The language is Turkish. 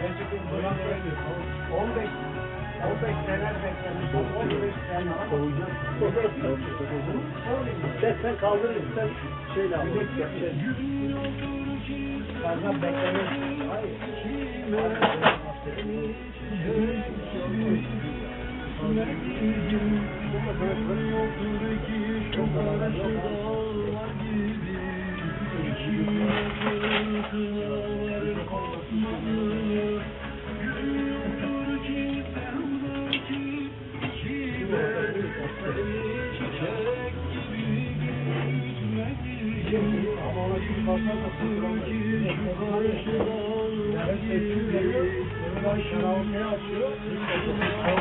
Gerçekten buradan söylüyor. 15 15 sene beklemiş. 15 sene İstersen kaldır, istersen şeyle al. Fazla beklemiş. Hayır. Ama karaoke açıyor.